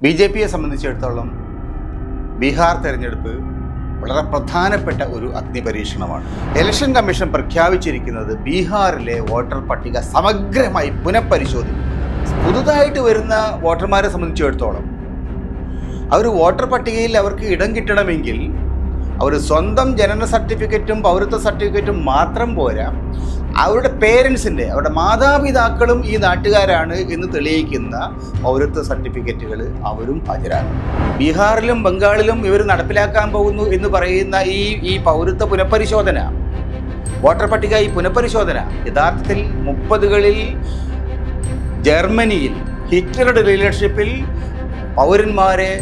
B J പിയെ സംബന്ധിച്ചിടത്തോളം ബീഹാർ തെരഞ്ഞെടുപ്പ് വളരെ പ്രധാനപ്പെട്ട ഒരു അഗ്നിപരീക്ഷണമാണ്. ഇലക്ഷൻ കമ്മീഷൻ പ്രഖ്യാപിച്ചിരിക്കുന്നത് ബീഹാറിലെ വോട്ടർ പട്ടിക സമഗ്രമായി പുനഃപരിശോധിക്കും പുതുതായിട്ട് വരുന്ന വോട്ടർമാരെ സംബന്ധിച്ചിടത്തോളം അവർ വോട്ടർ പട്ടികയിൽ അവർക്ക് ഇടം കിട്ടണമെങ്കിൽ അവർ സ്വന്തം ജനന സർട്ടിഫിക്കറ്റും പൗരത്വ സർട്ടിഫിക്കറ്റും മാത്രം പോരാ അവരുടെ പേരൻസിന്റെ അവരുടെ മാതാപിതാക്കളും ഈ നാട്ടുകാരാണ് എന്ന് തെളിയിക്കുന്ന പൗരത്വ സർട്ടിഫിക്കറ്റുകൾ അവരും ഹാജരാകും ബീഹാറിലും ബംഗാളിലും ഇവർ നടപ്പിലാക്കാൻ പോകുന്നു എന്ന് പറയുന്ന ഈ ഈ പൗരത്വ പുനഃപരിശോധന വോട്ടർ പട്ടിക ഈ പുനഃപരിശോധന യഥാർത്ഥത്തിൽ മുപ്പതുകളിൽ ജർമ്മനിയിൽ ഹിറ്റ്ലറുടെ ലീഡർഷിപ്പിൽ പൗരന്മാരെ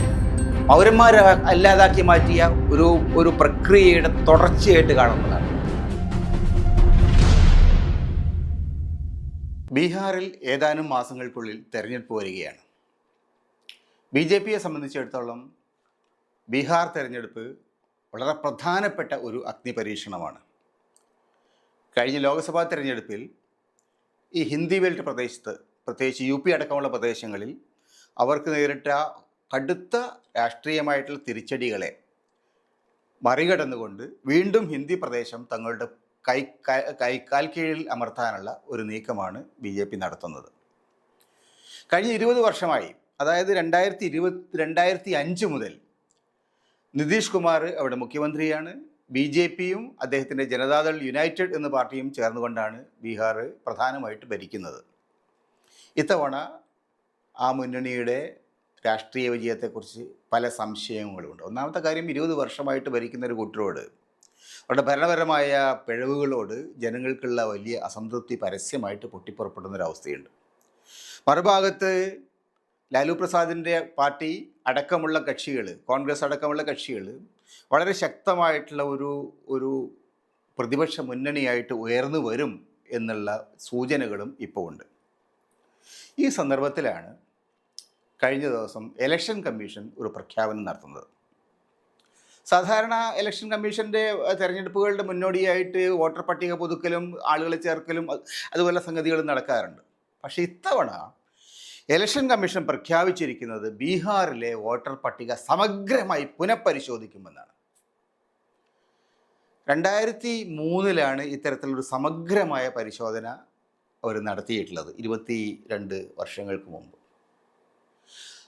പൗരന്മാരെ അല്ലാതാക്കി മാറ്റിയ ഒരു ഒരു പ്രക്രിയയുടെ തുടർച്ചയായിട്ട് കാണുന്നതാണ്. ബീഹാറിൽ ഏതാനും മാസങ്ങൾക്കുള്ളിൽ തെരഞ്ഞെടുപ്പ് വരികയാണ്. ബി ജെ പിയെ സംബന്ധിച്ചിടത്തോളം ബീഹാർ തെരഞ്ഞെടുപ്പ് വളരെ പ്രധാനപ്പെട്ട ഒരു അഗ്നിപരീക്ഷണമാണ് കഴിഞ്ഞ ലോക്സഭാ തെരഞ്ഞെടുപ്പിൽ ഈ ഹിന്ദി ബെൽറ്റ് പ്രദേശത്ത് പ്രത്യേകിച്ച് യു പി അടക്കമുള്ള പ്രദേശങ്ങളിൽ അവർക്ക് നേരിട്ട കടുത്ത രാഷ്ട്രീയമായിട്ടുള്ള തിരിച്ചടികളെ മറികടന്നുകൊണ്ട് വീണ്ടും ഹിന്ദി പ്രദേശം തങ്ങളുടെ കൈ കൈക്കാൽ കീഴിൽ അമർത്താനുള്ള ഒരു നീക്കമാണ് ബി ജെ പി നടത്തുന്നത്. കഴിഞ്ഞ ഇരുപത് വർഷമായി അതായത് രണ്ടായിരത്തി ഇരുപത് രണ്ടായിരത്തി അഞ്ച് മുതൽ നിതീഷ് കുമാർ അവിടെ മുഖ്യമന്ത്രിയാണ്. ബി ജെ പിയും അദ്ദേഹത്തിന്റെ ജനതാദൾ യുണൈറ്റഡ് എന്ന പാർട്ടിയും ചേർന്നുകൊണ്ടാണ് ബീഹാർ പ്രധാനമായിട്ട് ഭരിക്കുന്നത്. ഇത്തവണ ആ മുന്നണിയുടെ രാഷ്ട്രീയ വിജയത്തെക്കുറിച്ച് പല സംശയങ്ങളുമുണ്ട് ഒന്നാമത്തെ കാര്യം ഇരുപത് വർഷമായിട്ട് ഭരിക്കുന്ന ഒരു കൂട്ടരോട് അവരുടെ ഭരണപരമായ പിഴവുകളോട് ജനങ്ങൾക്കുള്ള വലിയ അസംതൃപ്തി പരസ്യമായിട്ട് പൊട്ടിപ്പുറപ്പെടുന്ന ഒരു അവസ്ഥയുണ്ട്. മറുഭാഗത്ത് ലാലു പ്രസാദിന്റെ പാർട്ടി അടക്കമുള്ള കക്ഷികൾ കോൺഗ്രസ് അടക്കമുള്ള കക്ഷികൾ വളരെ ശക്തമായിട്ടുള്ള ഒരു ഒരു പ്രതിപക്ഷ മുന്നണിയായിട്ട് ഉയർന്നു വരും എന്നുള്ള സൂചനകളും ഇപ്പോൾ ഉണ്ട്. ഈ സന്ദർഭത്തിലാണ് കഴിഞ്ഞ ദിവസം ഇലക്ഷൻ കമ്മീഷൻ ഒരു പ്രഖ്യാപനം നടത്തുന്നത്. സാധാരണ ഇലക്ഷൻ കമ്മീഷന്റെ അഹ്, തെരഞ്ഞെടുപ്പുകളുടെ മുന്നോടിയായിട്ട് വോട്ടർ പട്ടിക പുതുക്കലും ആളുകളെ ചേർക്കലും അതുപോലെ സംഗതികളും നടക്കാറുണ്ട്. പക്ഷേ ഇത്തവണ ഇലക്ഷൻ കമ്മീഷൻ പ്രഖ്യാപിച്ചിരിക്കുന്നത് ബീഹാറിലെ വോട്ടർ പട്ടിക സമഗ്രമായി പുനഃപരിശോധിക്കുമെന്നാണ്. രണ്ടായിരത്തി മൂന്നിലാണ് ഇത്തരത്തിലൊരു സമഗ്രമായ പരിശോധന അവർ നടത്തിയിട്ടുള്ളത്. ഇരുപത്തി രണ്ട് വർഷങ്ങൾക്ക് മുമ്പ്.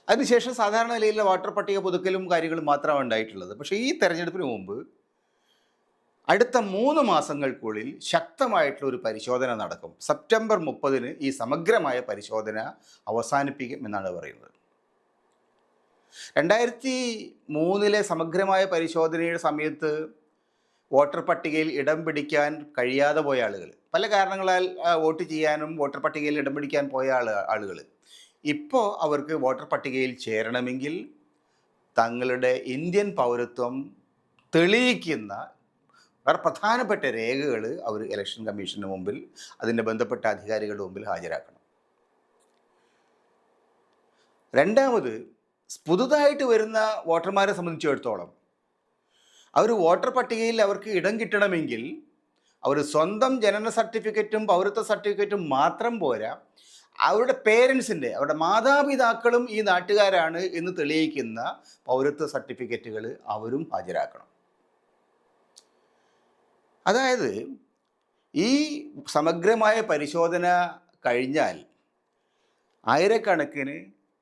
അതിനുശേഷം സാധാരണ നിലയിലുള്ള വാട്ടർ പട്ടിക പുതുക്കലും കാര്യങ്ങളും മാത്രമാണ് ഉണ്ടായിട്ടുള്ളത്. പക്ഷേ ഈ തെരഞ്ഞെടുപ്പിന് മുമ്പ് അടുത്ത മൂന്ന് മാസങ്ങൾക്കുള്ളിൽ ശക്തമായിട്ടുള്ള ഒരു പരിശോധന നടക്കും. സെപ്റ്റംബർ മുപ്പതിന് ഈ സമഗ്രമായ പരിശോധന അവസാനിപ്പിക്കും എന്നാണ് പറയുന്നത്. രണ്ടായിരത്തി മൂന്നിലെ സമഗ്രമായ പരിശോധനയുടെ സമയത്ത് വോട്ടർ പട്ടികയിൽ ഇടം പിടിക്കാൻ കഴിയാതെ പോയ ആളുകൾ പല കാരണങ്ങളാൽ വോട്ട് ചെയ്യാനും വോട്ടർ പട്ടികയിൽ ഇടം പിടിക്കാൻ പോയ ആൾ ആളുകൾ ഇപ്പോൾ അവർക്ക് വോട്ടർ പട്ടികയിൽ ചേരണമെങ്കിൽ തങ്ങളുടെ ഇന്ത്യൻ പൗരത്വം തെളിയിക്കുന്ന വളരെ പ്രധാനപ്പെട്ട രേഖകൾ അവർ ഇലക്ഷൻ കമ്മീഷന് മുമ്പിൽ അതിന്റെ ബന്ധപ്പെട്ട അധികാരികളുടെ മുമ്പിൽ ഹാജരാക്കണം. രണ്ടാമത് പുതുതായിട്ട് വരുന്ന വോട്ടർമാരെ സംബന്ധിച്ചിടത്തോളം അവർ വോട്ടർ പട്ടികയിൽ അവർക്ക് ഇടം കിട്ടണമെങ്കിൽ അവർ സ്വന്തം ജനന സർട്ടിഫിക്കറ്റും പൗരത്വ സർട്ടിഫിക്കറ്റും മാത്രം പോരാ അവരുടെ പേരൻസിന്റെ അവരുടെ മാതാപിതാക്കളും ഈ നാട്ടുകാരാണ് എന്ന് തെളിയിക്കുന്ന പൗരത്വ സർട്ടിഫിക്കറ്റുകൾ അവരും ഹാജരാക്കണം. അതായത് ഈ സമഗ്രമായ പരിശോധന കഴിഞ്ഞാൽ ആയിരക്കണക്കിന്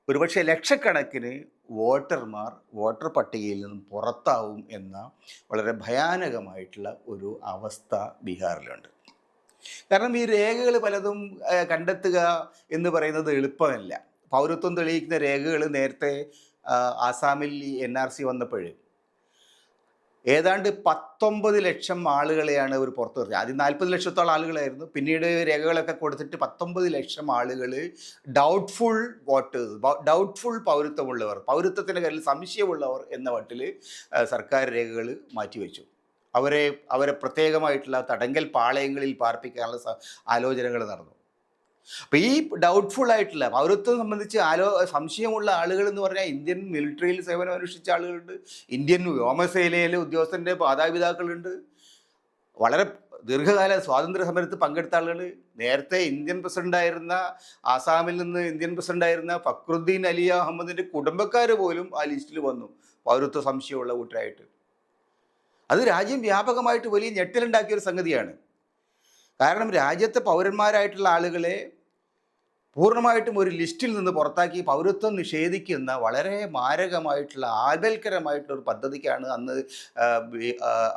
ഒരുപക്ഷെ ലക്ഷക്കണക്കിന് വോട്ടർമാർ വോട്ടർ പട്ടികയിൽ നിന്നും പുറത്താവും എന്ന വളരെ ഭയാനകമായിട്ടുള്ള ഒരു അവസ്ഥ ബീഹാറിലുണ്ട്. കാരണം ഈ രേഖകൾ പലതും കണ്ടെത്തുക എന്ന് പറയുന്നത് എളുപ്പമല്ല. പൗരത്വം തെളിയിക്കുന്ന രേഖകൾ നേരത്തെ ആസാമിൽ ഈ എൻ ആർ സി വന്നപ്പോൾ ഏതാണ്ട് പത്തൊമ്പത് ലക്ഷം ആളുകളെയാണ് അവർ പുറത്തു നിർത്തിയത് ആദ്യം നാൽപ്പത് ലക്ഷത്തോളം ആളുകളായിരുന്നു. പിന്നീട് രേഖകളൊക്കെ കൊടുത്തിട്ട് പത്തൊമ്പത് ലക്ഷം ആളുകൾ ഡൗട്ട്ഫുൾ വോട്ടേഴ്സ് ഡൗട്ട്ഫുൾ പൗരത്വമുള്ളവർ പൗരത്വത്തിന്റെ കാര്യത്തിൽ സംശയമുള്ളവർ എന്ന വട്ടിൽ സർക്കാർ രേഖകൾ മാറ്റിവെച്ചു. അവരെ അവരെ പ്രത്യേകമായിട്ടുള്ള തടങ്കൽ പാളയങ്ങളിൽ പാർപ്പിക്കാനുള്ള ആലോചനകൾ നടന്നു. അപ്പോൾ ഈ ഡൗട്ട്ഫുൾ ആയിട്ടുള്ള പൗരത്വം സംബന്ധിച്ച് ആലോ സംശയമുള്ള ആളുകൾ എന്ന് പറഞ്ഞാൽ ഇന്ത്യൻ മിലിറ്ററിയിൽ സേവനം അനുഷ്ഠിച്ച ആളുകളുണ്ട്. ഇന്ത്യൻ വ്യോമസേനയിലെ ഉദ്യോഗസ്ഥന്റെ മാതാപിതാക്കളുണ്ട്. വളരെ ദീർഘകാല സ്വാതന്ത്ര്യ സമരത്ത് പങ്കെടുത്ത ആളുകൾ. നേരത്തെ ഇന്ത്യൻ പ്രസിഡന്റായിരുന്ന ആസാമിൽ നിന്ന് ഇന്ത്യൻ പ്രസിഡന്റായിരുന്ന ഫക്രുദ്ദീൻ അലി അഹമ്മദിന്റെ കുടുംബക്കാർ പോലും ആ ലിസ്റ്റിൽ വന്നു. പൗരത്വ സംശയമുള്ള കൂട്ടരായിട്ട്. അത് രാജ്യം വ്യാപകമായിട്ട് വലിയ ഞെട്ടലുണ്ടാക്കിയ ഒരു സംഗതിയാണ്. കാരണം രാജ്യത്തെ പൗരന്മാരായിട്ടുള്ള ആളുകളെ പൂർണമായിട്ടും ഒരു ലിസ്റ്റിൽ നിന്ന് പുറത്താക്കി പൗരത്വം നിഷേധിക്കുന്ന വളരെ മാരകമായിട്ടുള്ള ആപൽക്കരമായിട്ടുള്ള ഒരു പദ്ധതിക്കാണ് അന്ന്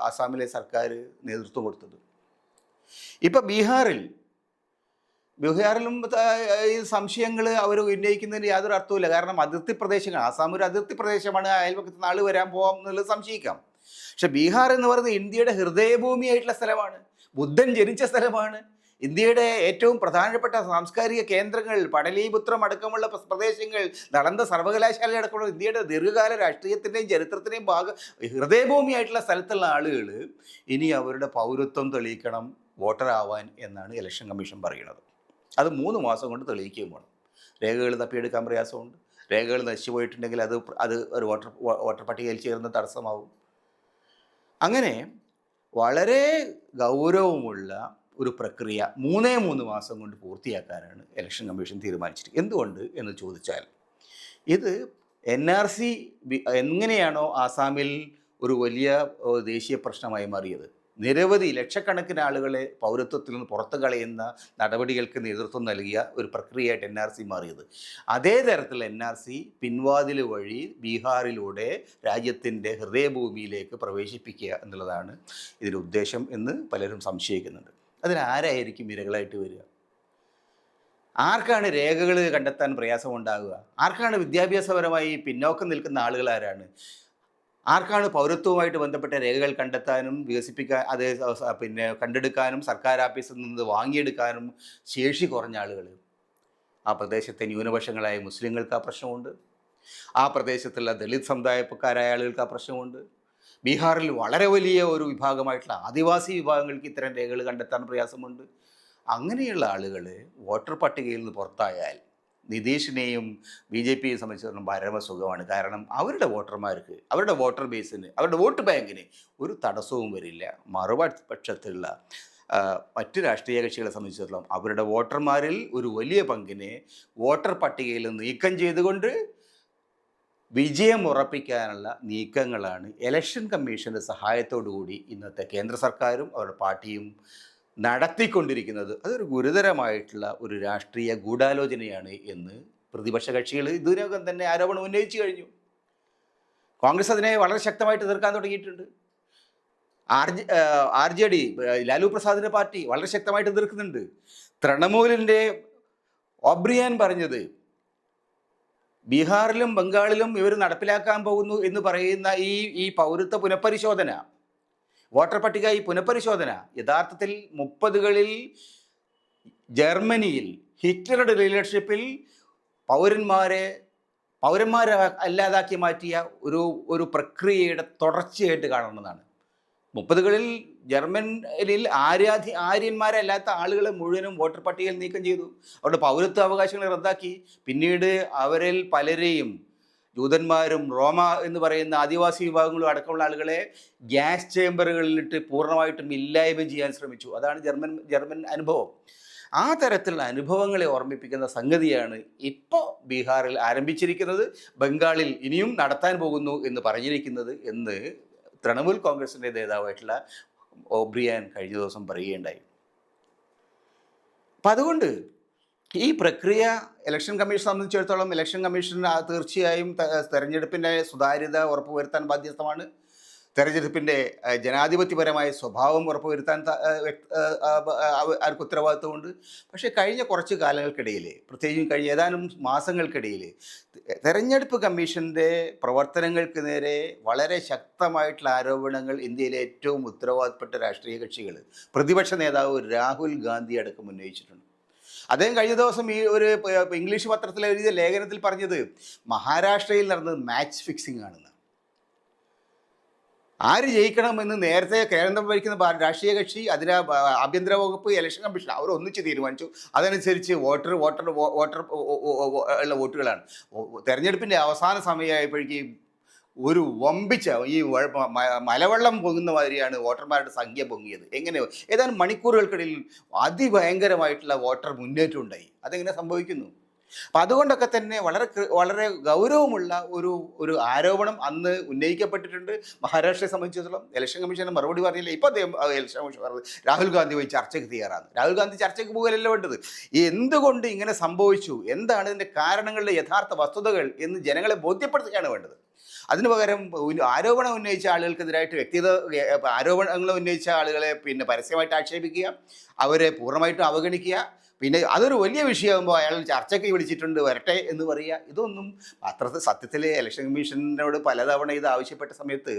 ആസാമിലെ സർക്കാർ നേതൃത്വം കൊടുത്തത്. ഇപ്പം ബീഹാറിൽ ബീഹാറിലും ഈ സംശയങ്ങൾ അവർ ഉന്നയിക്കുന്നതിന് യാതൊരു അർത്ഥവുമില്ല. കാരണം അതിർത്തി പ്രദേശങ്ങൾ ആസാം ഒരു അതിർത്തി പ്രദേശമാണ് അയൽപക്കത്ത് നാൾ വരാൻ പോകാം എന്നുള്ളത് സംശയിക്കാം. പക്ഷെ ബീഹാർ എന്ന് പറയുന്നത് ഇന്ത്യയുടെ ഹൃദയഭൂമിയായിട്ടുള്ള സ്ഥലമാണ്. ബുദ്ധൻ ജനിച്ച സ്ഥലമാണ്. ഇന്ത്യയുടെ ഏറ്റവും പ്രധാനപ്പെട്ട സാംസ്കാരിക കേന്ദ്രങ്ങൾ പടലീപുത്രം അടക്കമുള്ള പ്ര- പ്രദേശങ്ങൾ നടന്ന സർവകലാശാല അടക്കമുള്ള ഇന്ത്യയുടെ ദീർഘകാല രാഷ്ട്രീയത്തിന്റെയും ചരിത്രത്തിന്റെയും ഭാഗ ഹൃദയഭൂമിയായിട്ടുള്ള സ്ഥലത്തുള്ള ആളുകൾ ഇനി അവരുടെ പൗരത്വം തെളിയിക്കണം വോട്ടറാവാൻ എന്നാണ് ഇലക്ഷൻ കമ്മീഷൻ പറയുന്നത്. അത് മൂന്ന് മാസം കൊണ്ട് തെളിയിക്കുകയും വേണം. രേഖകൾ തപ്പിയെടുക്കാൻ പ്രയാസമുണ്ട്. രേഖകൾ നശിച്ചു പോയിട്ടുണ്ടെങ്കിൽ അത് അത് ഒരു വോട്ടർ വോട്ടർ പട്ടികയിൽ ചേർന്ന് തടസ്സമാവും. അങ്ങനെ വളരെ ഗൗരവമുള്ള ഒരു പ്രക്രിയ മൂന്നേ മൂന്ന് മാസം കൊണ്ട് പൂർത്തിയാക്കാനാണ് ഇലക്ഷൻ കമ്മീഷൻ തീരുമാനിച്ചിരിക്കുന്നത്. എന്തുകൊണ്ട് എന്ന് ചോദിച്ചാൽ ഇത് എൻ ആർ സി എങ്ങനെയാണോ ആസാമിൽ ഒരു വലിയ ദേശീയ പ്രശ്നമായി മാറിയത്? നിരവധി ലക്ഷക്കണക്കിന് ആളുകളെ പൗരത്വത്തിൽ നിന്ന് പുറത്തു കളയുന്ന നടപടികൾക്ക് നേതൃത്വം നൽകിയ ഒരു പ്രക്രിയയായിട്ട് എൻ ആർ സി മാറിയത്. അതേ തരത്തിൽ എൻ ആർ സി പിൻവാതിൽ വഴി ബീഹാറിലൂടെ രാജ്യത്തിന്റെ ഹൃദയഭൂമിയിലേക്ക് പ്രവേശിപ്പിക്കുക എന്നുള്ളതാണ് ഇതിന്റെ ഉദ്ദേശം എന്ന് പലരും സംശയിക്കുന്നുണ്ട്. അതിനാരായിരിക്കും ഇരകളായിട്ട് വരിക? ആർക്കാണ് രേഖകൾ കണ്ടെത്താൻ പ്രയാസമുണ്ടാകുക ആർക്കാണ് വിദ്യാഭ്യാസപരമായി പിന്നോക്കം നിൽക്കുന്ന ആളുകൾ ആരാണ്? ആർക്കാണ് പൗരത്വവുമായിട്ട് ബന്ധപ്പെട്ട രേഖകൾ കണ്ടെത്താനും വികസിപ്പിക്കാൻ അത് പിന്നെ കണ്ടെടുക്കാനും സർക്കാർ ആഫീസിൽ നിന്ന് വാങ്ങിയെടുക്കാനും ശേഷി കുറഞ്ഞ ആളുകൾ. ആ പ്രദേശത്തെ ന്യൂനപക്ഷങ്ങളായ മുസ്ലിങ്ങൾക്ക് ആ പ്രശ്നമുണ്ട്. ആ പ്രദേശത്തുള്ള ദളിത് സമുദായക്കാരായ ആളുകൾക്ക് ആ പ്രശ്നമുണ്ട്. ബീഹാറിൽ വളരെ വലിയ ഒരു വിഭാഗമായിട്ടുള്ള ആദിവാസി വിഭാഗങ്ങൾക്ക് ഇത്തരം രേഖകൾ കണ്ടെത്താൻ പ്രയാസമുണ്ട്. അങ്ങനെയുള്ള ആളുകൾ വോട്ടർ പട്ടികയിൽ നിന്ന് പുറത്തായാൽ നിതീഷിനെയും ബി ജെ പിയെ സംബന്ധിച്ചിടത്തോളം പരമസുഖമാണ് കാരണം അവരുടെ വോട്ടർമാർക്ക് അവരുടെ വോട്ടർ ബേസിന് അവരുടെ വോട്ട് ബാങ്കിന് ഒരു തടസ്സവും വരില്ല. മറുപക്ഷത്തിലുള്ള മറ്റ് രാഷ്ട്രീയ കക്ഷികളെ സംബന്ധിച്ചിടത്തോളം അവരുടെ വോട്ടർമാരിൽ ഒരു വലിയ പങ്കിനെ വോട്ടർ പട്ടികയിൽ നീക്കം ചെയ്തുകൊണ്ട് വിജയം ഉറപ്പിക്കാനുള്ള നീക്കങ്ങളാണ്. ഇലക്ഷൻ കമ്മീഷന്റെ സഹായത്തോടു കൂടി ഇന്നത്തെ കേന്ദ്ര സർക്കാരും അവരുടെ പാർട്ടിയും നടത്തിക്കൊണ്ടിരിക്കുന്നത്. അതൊരു ഗുരുതരമായിട്ടുള്ള ഒരു രാഷ്ട്രീയ ഗൂഢാലോചനയാണ് എന്ന് പ്രതിപക്ഷ കക്ഷികൾ ഇതിനകം തന്നെ ആരോപണം ഉന്നയിച്ചു കഴിഞ്ഞു. കോൺഗ്രസ് അതിനെ വളരെ ശക്തമായിട്ട് എതിർക്കാൻ തുടങ്ങിയിട്ടുണ്ട്. R J R J D Lalu പ്രസാദിന്റെ party വളരെ ശക്തമായിട്ട് എതിർക്കുന്നുണ്ട്. തൃണമൂലിന്റെ ഒബ്രിയൻ പറഞ്ഞത് ബീഹാറിലും ബംഗാളിലും ഇവർ നടപ്പിലാക്കാൻ പോകുന്നു എന്ന് പറയുന്ന ഈ ഈ പൗരത്വ പുനഃപരിശോധന വോട്ടർ പട്ടിക ഈ പുനഃപരിശോധന യഥാർത്ഥത്തിൽ മുപ്പതുകളിൽ ജർമ്മനിയിൽ ഹിറ്റ്ലറുടെ ലീഡർഷിപ്പിൽ പൗരന്മാരെ പൗരന്മാരെ അല്ലാതാക്കി മാറ്റിയ ഒരു ഒരു പ്രക്രിയയുടെ തുടർച്ചയായിട്ട് കാണുന്നതാണ് മുപ്പതുകളിൽ ജർമ്മനിൽ ആര്യാധി ആര്യന്മാരല്ലാത്ത ആളുകളെ മുഴുവനും വോട്ടർ പട്ടികയിൽ നീക്കം ചെയ്തു. അവരുടെ പൗരത്വ അവകാശങ്ങൾ റദ്ദാക്കി. പിന്നീട് അവരിൽ പലരെയും ജൂതന്മാരും റോമ എന്ന് പറയുന്ന ആദിവാസി വിഭാഗങ്ങളും അടക്കമുള്ള ആളുകളെ ഗ്യാസ് ചേംബറുകളിലിട്ട് പൂർണമായിട്ടും ഇല്ലായ്മ ചെയ്യാൻ ശ്രമിച്ചു അതാണ് ജർമ്മൻ ജർമ്മൻ അനുഭവം ആ തരത്തിലുള്ള അനുഭവങ്ങളെ ഓർമ്മിപ്പിക്കുന്ന സംഗതിയാണ് ഇപ്പോൾ ബീഹാറിൽ ആരംഭിച്ചിരിക്കുന്നത് ബംഗാളിൽ ഇനിയും നടത്താൻ പോകുന്നു എന്ന് പറഞ്ഞിരിക്കുന്നത് എന്ന് തൃണമൂൽ കോൺഗ്രസിന്റെ നേതാവായിട്ടുള്ള ഓബ്രിയാൻ കഴിഞ്ഞ ദിവസം പറയുകയുണ്ടായി അപ്പം അതുകൊണ്ട് ഈ പ്രക്രിയ ഇലക്ഷൻ കമ്മീഷൻ സംബന്ധിച്ചിടത്തോളം ഇലക്ഷൻ കമ്മീഷൻ തീർച്ചയായും തെരഞ്ഞെടുപ്പിന്റെ സുതാര്യത ഉറപ്പുവരുത്താൻ ബാധ്യസ്ഥമാണ്. തെരഞ്ഞെടുപ്പിന്റെ ജനാധിപത്യപരമായ സ്വഭാവം ഉറപ്പുവരുത്താൻ അവർക്ക് ഉത്തരവാദിത്വമുണ്ട്. പക്ഷേ കഴിഞ്ഞ കുറച്ച് കാലങ്ങൾക്കിടയിൽ പ്രത്യേകിച്ചും കഴിഞ്ഞ ഏതാനും മാസങ്ങൾക്കിടയിൽ തെരഞ്ഞെടുപ്പ് കമ്മീഷന്റെ പ്രവർത്തനങ്ങൾക്ക് നേരെ വളരെ ശക്തമായിട്ടുള്ള ആരോപണങ്ങൾ ഇന്ത്യയിലെ ഏറ്റവും ഉത്തരവാദപ്പെട്ട രാഷ്ട്രീയ കക്ഷികൾ പ്രതിപക്ഷ നേതാവ് രാഹുൽ ഗാന്ധി അടക്കം ഉന്നയിച്ചിട്ടുണ്ട്. അദ്ദേഹം കഴിഞ്ഞ ദിവസം ഈ ഒരു ഇംഗ്ലീഷ് പത്രത്തിൽ എഴുതിയ ലേഖനത്തിൽ പറഞ്ഞത് മഹാരാഷ്ട്രയിൽ നടന്നത് മാച്ച് ഫിക്സിംഗ് ആണെന്ന്. ആര് ജയിക്കണമെന്ന് നേരത്തെ കേന്ദ്രം ഭരിക്കുന്ന രാഷ്ട്രീയ കക്ഷി അതിന് ആഭ്യന്തര വകുപ്പ് ഇലക്ഷൻ കമ്മീഷൻ അവർ ഒന്നിച്ച് തീരുമാനിച്ചു. അതനുസരിച്ച് വോട്ടർ വോട്ടർ വോട്ടർ ഉള്ള വോട്ടുകളാണ്. തെരഞ്ഞെടുപ്പിന്റെ അവസാന സമയമായപ്പോഴേക്കും ഒരു വമ്പിച്ച ഈ മലവെള്ളം പൊങ്ങുന്ന മാതിരിയാണ് വോട്ടർമാരുടെ സംഖ്യ പൊങ്ങിയത്. എങ്ങനെയോ ഏതാനും മണിക്കൂറുകൾക്കിടയിൽ അതിഭയങ്കരമായിട്ടുള്ള വോട്ടർ മുന്നേറ്റം ഉണ്ടായി. അതെങ്ങനെ സംഭവിക്കുന്നു? അപ്പം അതുകൊണ്ടൊക്കെ തന്നെ വളരെ വളരെ ഗൗരവമുള്ള ഒരു ഒരു ആരോപണം അന്ന് ഉന്നയിക്കപ്പെട്ടിട്ടുണ്ട്. മഹാരാഷ്ട്രയെ സംബന്ധിച്ചിടത്തോളം ഇലക്ഷൻ കമ്മീഷന് മറുപടി പറഞ്ഞില്ല? ഇപ്പോൾ അദ്ദേഹം ഇലക്ഷൻ കമ്മീഷൻ പറഞ്ഞത് രാഹുൽ ഗാന്ധി പോയി ചർച്ചയ്ക്ക് തയ്യാറാണ്. രാഹുൽ ഗാന്ധി ചർച്ചയ്ക്ക് പോകലല്ല വേണ്ടത്. എന്തുകൊണ്ട് ഇങ്ങനെ സംഭവിച്ചു? എന്താണ് ഇതിന്റെ കാരണങ്ങളുടെ യഥാർത്ഥ വസ്തുതകൾ എന്ന് ജനങ്ങളെ ബോധ്യപ്പെടുത്തുകയാണ് വേണ്ടത്. അതിനു പകരം ആരോപണം ഉന്നയിച്ച ആളുകൾക്കെതിരായിട്ട് വ്യക്തിഗത ആരോപണങ്ങൾ ഉന്നയിച്ച ആളുകളെ പിന്നെ പരസ്യമായിട്ട് ആക്ഷേപിക്കുക അവരെ പൂർണമായിട്ടും അവഗണിക്കുക പിന്നെ അതൊരു വലിയ വിഷയമാകുമ്പോൾ അയാൾ ചർച്ചയ്ക്ക് വിളിച്ചിട്ടുണ്ട് വരട്ടെ എന്ന് പറയുക ഇതൊന്നും അത്രത്തെ സത്യത്തിൽ ഇലക്ഷൻ കമ്മീഷനോട് പലതവണ ഇത് ആവശ്യപ്പെട്ട സമയത്ത്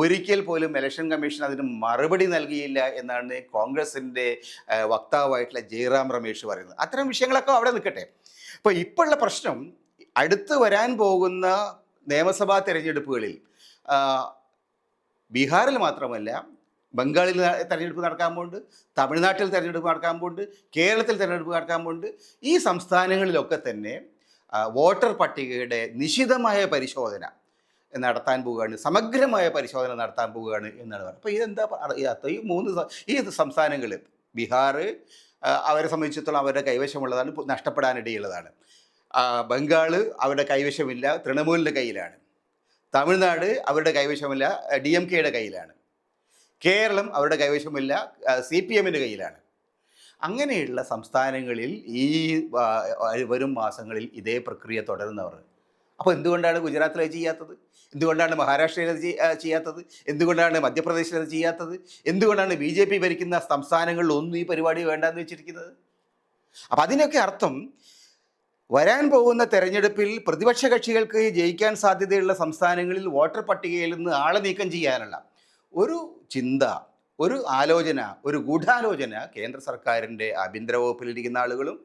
ഒരിക്കൽ പോലും ഇലക്ഷൻ കമ്മീഷൻ അതിന് മറുപടി നൽകിയില്ല എന്നാണ് കോൺഗ്രസിന്റെ വക്താവായിട്ടുള്ള ജയറാം രമേശ് പറയുന്നത്. അത്തരം വിഷയങ്ങളൊക്കെ അവിടെ നിൽക്കട്ടെ. അപ്പോൾ ഇപ്പോഴുള്ള പ്രശ്നം അടുത്ത് വരാൻ പോകുന്ന നിയമസഭാ തിരഞ്ഞെടുപ്പുകളിൽ ബീഹാറിൽ മാത്രമല്ല ബംഗാളിൽ തിരഞ്ഞെടുപ്പ് നടക്കാൻ പോകുന്നുണ്ട് തമിഴ്നാട്ടിൽ തെരഞ്ഞെടുപ്പ് നടക്കാൻ പോകുന്നുണ്ട് കേരളത്തിൽ തെരഞ്ഞെടുപ്പ് നടക്കാൻ പോകുന്നുണ്ട് ഈ സംസ്ഥാനങ്ങളിലൊക്കെ തന്നെ വോട്ടർ പട്ടികയുടെ നിശിതമായ പരിശോധന നടത്താൻ പോവുകയാണ് സമഗ്രമായ പരിശോധന നടത്താൻ പോവുകയാണ് എന്നാണ് പറയുന്നത്. അപ്പോൾ ഇതെന്താ ഈ മൂന്ന് ഈ സംസ്ഥാനങ്ങൾ ബീഹാർ അവരെ സംബന്ധിച്ചിടത്തോളം അവരുടെ കൈവശമുള്ളതാണ് നഷ്ടപ്പെടാനിടയുള്ളതാണ്. ബംഗാൾ അവരുടെ കൈവശമില്ല തൃണമൂലിന്റെ കയ്യിലാണ്. തമിഴ്നാട് അവരുടെ കൈവശമില്ല ഡി എം കെയുടെ കയ്യിലാണ്. കേരളം അവരുടെ കൈവശമില്ല സി പി എമ്മിന്റെ കയ്യിലാണ്. അങ്ങനെയുള്ള സംസ്ഥാനങ്ങളിൽ ഈ വരും മാസങ്ങളിൽ ഇതേ പ്രക്രിയ തുടരുന്നവർ. അപ്പോൾ എന്തുകൊണ്ടാണ് ഗുജറാത്തിൽ അത് ചെയ്യാത്തത്? എന്തുകൊണ്ടാണ് മഹാരാഷ്ട്രയിൽ അത് ചെയ്യാത്തത്? എന്തുകൊണ്ടാണ് മധ്യപ്രദേശിൽ അത് ചെയ്യാത്തത്? എന്തുകൊണ്ടാണ് ബി ജെ പി ഭരിക്കുന്ന സംസ്ഥാനങ്ങളിൽ ഒന്നും ഈ പരിപാടി വേണ്ടെന്ന് വെച്ചിരിക്കുന്നത്? അപ്പം അതിനൊക്കെ അർത്ഥം വരാൻ പോകുന്ന തെരഞ്ഞെടുപ്പിൽ പ്രതിപക്ഷ കക്ഷികൾക്ക് ജയിക്കാൻ സാധ്യതയുള്ള സംസ്ഥാനങ്ങളിൽ വോട്ടർ പട്ടികയിൽ നിന്ന് ആളെ നീക്കം ചെയ്യാനുള്ള ഒരു ചിന്ത ഒരു ആലോചന ഒരു ഗൂഢാലോചന കേന്ദ്ര സർക്കാരിന്റെ ആഭ്യന്തര വകുപ്പിലിരിക്കുന്ന ആളുകളും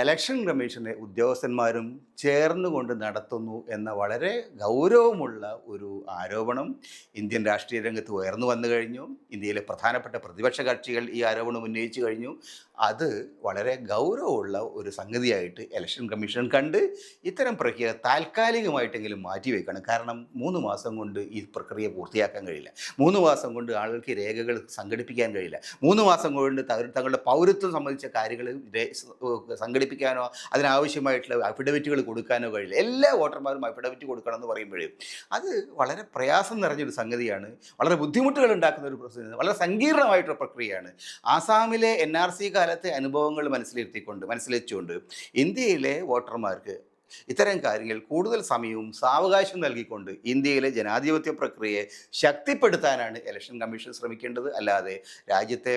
ഇലക്ഷൻ കമ്മീഷനെ ഉദ്യോഗസ്ഥന്മാരും ചേർന്നുകൊണ്ട് നടത്തുന്നു എന്ന വളരെ ഗൗരവമുള്ള ഒരു ആരോപണം ഇന്ത്യൻ രാഷ്ട്രീയ രംഗത്ത് ഉയർന്നു വന്നു കഴിഞ്ഞു. ഇന്ത്യയിലെ പ്രധാനപ്പെട്ട പ്രതിപക്ഷ കക്ഷികൾ ഈ ആരോപണം ഉന്നയിച്ചു കഴിഞ്ഞു. അത് വളരെ ഗൗരവമുള്ള ഒരു സംഗതിയായിട്ട് ഇലക്ഷൻ കമ്മീഷൻ കണ്ട് ഇത്തരം പ്രക്രിയ താൽക്കാലികമായിട്ടെങ്കിലും മാറ്റിവെക്കണം. കാരണം മൂന്ന് മാസം കൊണ്ട് ഈ പ്രക്രിയ പൂർത്തിയാക്കാൻ കഴിയില്ല. മൂന്ന് മാസം കൊണ്ട് ആളുകൾക്ക് രേഖകൾ സംഘടിപ്പിക്കാൻ കഴിയില്ല. മൂന്ന് മാസം കൊണ്ട് തങ്ങളുടെ പൗരത്വം സംബന്ധിച്ച കാര്യങ്ങൾ രേ- സ- സംഘടിപ്പിക്കാനോ അതിനാവശ്യമായിട്ടുള്ള അഫിഡവിറ്റുകൾ കൊടുക്കാനോ കഴിയില്ല. എല്ലാ വോട്ടർമാരും അഫിഡവിറ്റ് കൊടുക്കണം എന്ന് പറയുമ്പോഴേ അത് വളരെ പ്രയാസം നിറഞ്ഞൊരു സംഗതിയാണ്. വളരെ ബുദ്ധിമുട്ടുകൾ ഉണ്ടാക്കുന്ന ഒരു പ്രക്രിയ വളരെ സങ്കീർണമായിട്ടുള്ള പ്രക്രിയയാണ്. ആസാമിലെ എൻ ആർ സി കാലത്തെ അനുഭവങ്ങൾ മനസ്സിലിരുത്തിക്കൊണ്ട് മനസ്സിലെച്ചുകൊണ്ട് ഇന്ത്യയിലെ വോട്ടർമാർക്ക് ഇത്തരം കാര്യങ്ങൾ കൂടുതൽ സമയവും സാവകാശം നൽകിക്കൊണ്ട് ഇന്ത്യയിലെ ജനാധിപത്യ പ്രക്രിയയെ ശക്തിപ്പെടുത്താനാണ് ഇലക്ഷൻ കമ്മീഷൻ ശ്രമിക്കേണ്ടത്. അല്ലാതെ രാജ്യത്തെ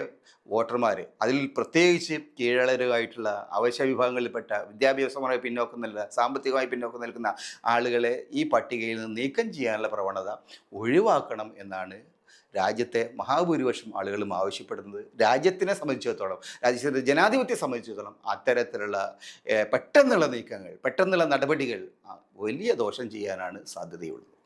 വോട്ടർമാർ അതിൽ പ്രത്യേകിച്ച് കീഴടരുമായിട്ടുള്ള അവശ്യ വിഭാഗങ്ങളിൽപ്പെട്ട വിദ്യാഭ്യാസപരമായി പിന്നോക്കം നിൽക്കുന്ന സാമ്പത്തികമായി പിന്നോക്കം നിൽക്കുന്ന ആളുകളെ ഈ പട്ടികയിൽ നിന്ന് നീക്കം ചെയ്യാനുള്ള പ്രവണത ഒഴിവാക്കണം എന്നാണ് രാജ്യത്തെ മഹാഭൂരിപക്ഷം ആളുകളും ആവശ്യപ്പെടുന്നത് രാജ്യത്തിനെ സംബന്ധിച്ചിടത്തോളം രാജ്യത്തിന്റെ ജനാധിപത്യത്തെ സംബന്ധിച്ചിടത്തോളം അത്തരത്തിലുള്ള പെട്ടെന്നുള്ള നീക്കങ്ങൾ പെട്ടെന്നുള്ള നടപടികൾ വലിയ ദോഷം ചെയ്യാനാണ് സാധ്യതയുള്ളത്.